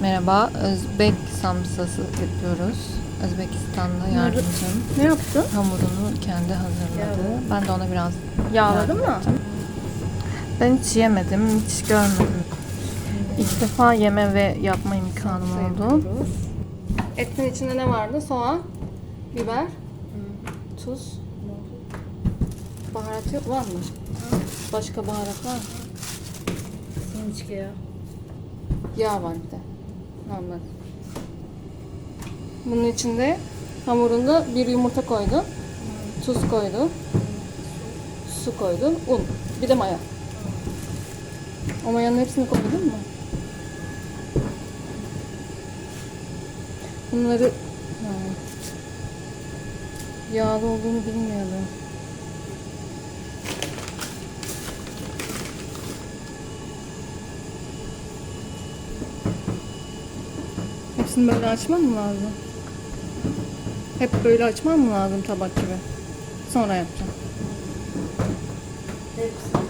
Merhaba, Özbek samsası yapıyoruz. Özbekistan'da yardımcım. Ne yaptın? Hamurunu kendi hazırladı. Yağladım. Ben de ona biraz Yağladın mı? Ben hiç yemedim, hiç görmedim. İlk defa yeme ve yapma imkanım Samsa oldu. Yapıyoruz. Etin içinde ne vardı? Soğan, biber, Hı. tuz. Baharat yok var mı? Başka baharat var mı? Sinçke ya. Yağ var bir de. Normal. Bunun içinde hamurunda bir yumurta koydun. Tuz koydun. Su koydun. Un. Bir de maya. O mayanın hepsini koydun mu? Bunları yağlı olduğunu bilmiyordum. Hepsini böyle açmam mı lazım? Hep böyle açmam mı lazım tabak gibi? Sonra yapacağım. Hepsi.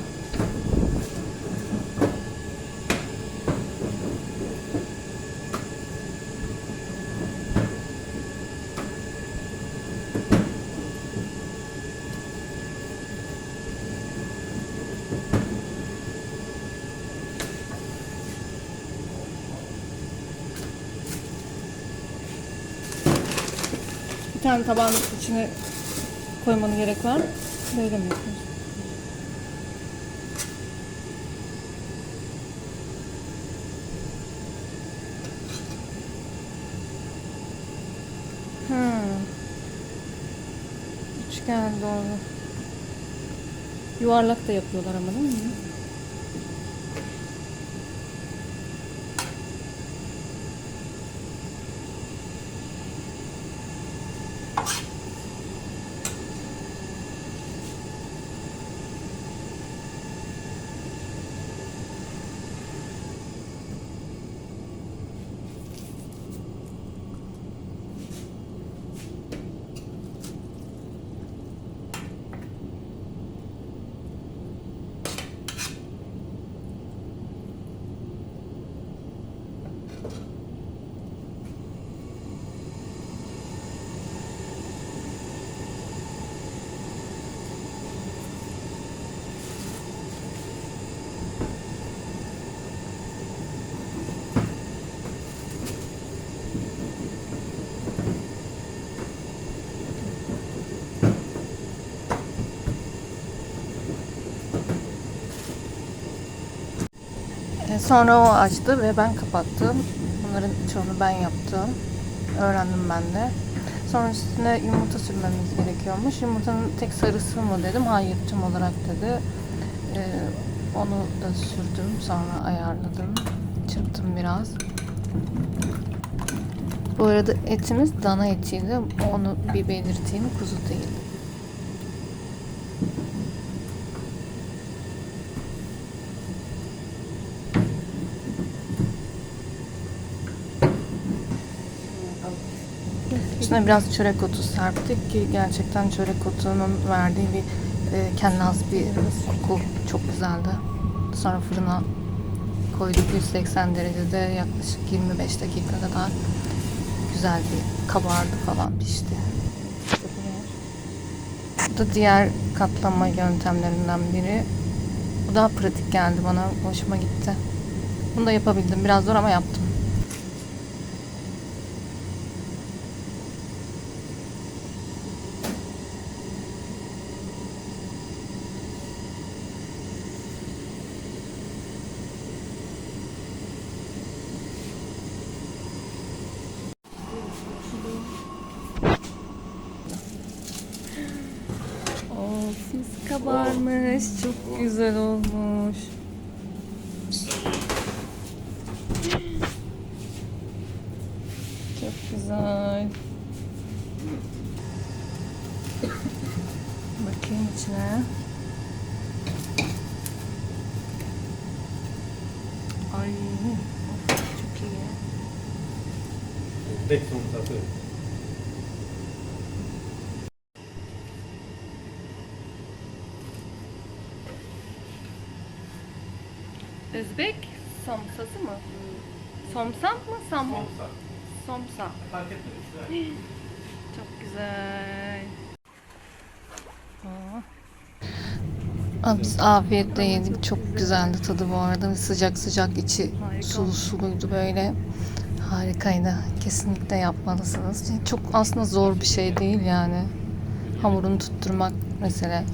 Tane tabağın içine koymanı gerek var. Böyle mi yapıyorsun? Hmm. Üçgen doğru. Yuvarlak da yapıyorlar ama değil mi? E, Sonra o açtı ve ben kapattım. Bunların çoğunu ben yaptım. Öğrendim ben de. Sonra üstüne yumurta sürmemiz gerekiyormuş. Yumurtanın tek sarısı mı dedim. Hayır tüm olarak dedi. E, onu da sürdüm. Sonra ayarladım. Çırptım biraz. Bu arada etimiz dana etiydi. Onu bir belirteyim. Kuzu değil. Üstüne biraz çörek otu serptik ki gerçekten çörek otunun verdiği bir e, kendine has bir koku çok güzeldi. Sonra fırına koyduk 180 derecede yaklaşık 25 dakika kadar güzel bir kabardı falan pişti. Bu da diğer katlama yöntemlerinden biri. Bu daha pratik geldi bana. Hoşuma gitti. Bunu da yapabildim. Biraz zor ama yaptım. Kabarmış. Çok güzel olmuş. Çok güzel. Bakayım içine. Ay, çok iyi. Özbek somsası. Özbek samsası mı? Somsam mı? Sam Somsa. Çok güzel. Aa. Biz afiyetle yedik. Çok güzeldi tadı bu arada. Sıcak sıcak içi Harika. sulu suluydu böyle. Harikaydı. Kesinlikle yapmalısınız. Çok aslında zor bir şey değil yani. Hamurunu tutturmak mesele.